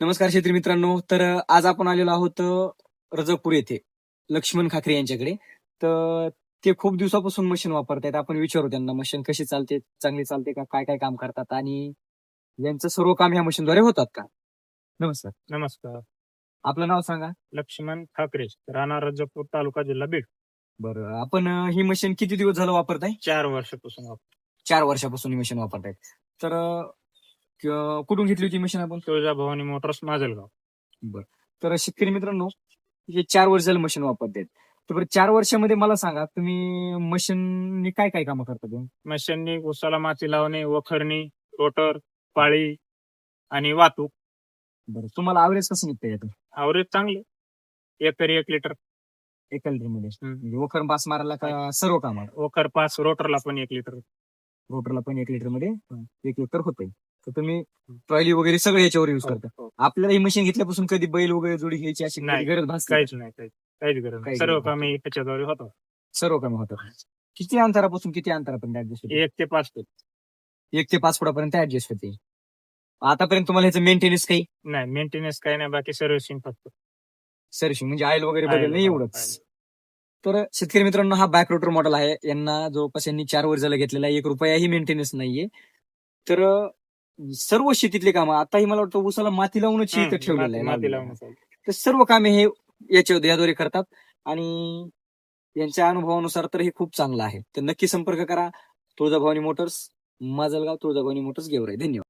नमस्कार शेतकरी मित्रांनो. तर आज आपण आलेलो आहोत अ, रजपूर येथे लक्ष्मण खाकरे यांच्याकडे. तर ते खूप दिवसापासून मशीन वापरतायत. आपण विचारू त्यांना मशीन कशी चालते चांगली चालते का काय काय काम करतात आणि यांचं सर्व काम ह्या मशीनद्वारे होतात का? नमस्कार. नमस्कार. आपलं नाव सांगा. लक्ष्मण ठाकरे राणा रजपूर तालुका जिल्हा बीड. बरं. आपण ही मशीन किती दिवस झालं वापरताय? चार वर्षापासून वापरतो. चार वर्षापासून ही मशीन वापरतायत. तर क- कुठून घेतली होती मशीन आपण? तुळजाभवानी मोटर्स माजलगाव. तर शेतकरी मित्रांनो हे चार वर्ष झालं मशीन वापरतात तर बरं चार वर्षामध्ये मला सांगा तुम्ही मशीननी काय काय कामं करता तुम्ही? मशीननी उसाला माती लावणे वखरणी रोटर पाळी आणि वाहतूक. बरं तुम्हाला ऍव्हरेज कसं निघतं यातून आवरेज चांगले एकरी एक लिटर. एका लिटरमध्ये? हम्म. म्हणजे वखर पास मारायला का सर्व कामात वखर पाच रोटरला पण एक लिटर. रोटरला पण एक लिटरमध्ये एक लिटर होतंय. तर तुम्ही ट्रॉली वगैरे सगळं याच्यावर युज करता. हो, हो. आपल्याला ही मशीन घेतल्यापासून कधी बैल वगैरे जोडी घ्यायची अशी नाही, गरज भासते का? काहीच नाही काहीच काहीच गरज नाही. सर्व कामे त्याच्याद्वारे होतात सर्व कामं होतात किती अंतरापासून किती अंतरापर्यंत ऍडजस्ट होते? एक ते पाच फूट. एक ते पाच फुटापर्यंत ऍडजस्ट होते. आतापर्यंत तुम्हाला ह्याचं मेंटेनन्स काही? नाही मेंटेनन्स काही नाही बाकी सर्व्हिसिंग फक्त. सर्विसिंग म्हणजे ऑइल वगैरे Oil, बदलणं हो, एवढंच. oil. तर शेतकरी मित्रांनो हा बॅक रोटर मॉडेल आहे. यांना जवळपास यांनी चार वर्ष झालं घेतलेला आहे. एक रुपयाही मेंटेनन्स नाहीये. तर सर्व शेतीतले कामं आताही मला वाटतं उसाला माती लावूनच इथं हम्म, ठेवलेलं आहे माती लावून. तर सर्व कामे हे याच्या याद्वारे करतात आणि यांच्या अनुभवानुसार तर हे खूप चांगलं आहे. तर नक्की संपर्क करा तुळजाभवानी मोटर्स माजलगाव तुळजाभवानी मोटर्स गेवराई. धन्यवाद.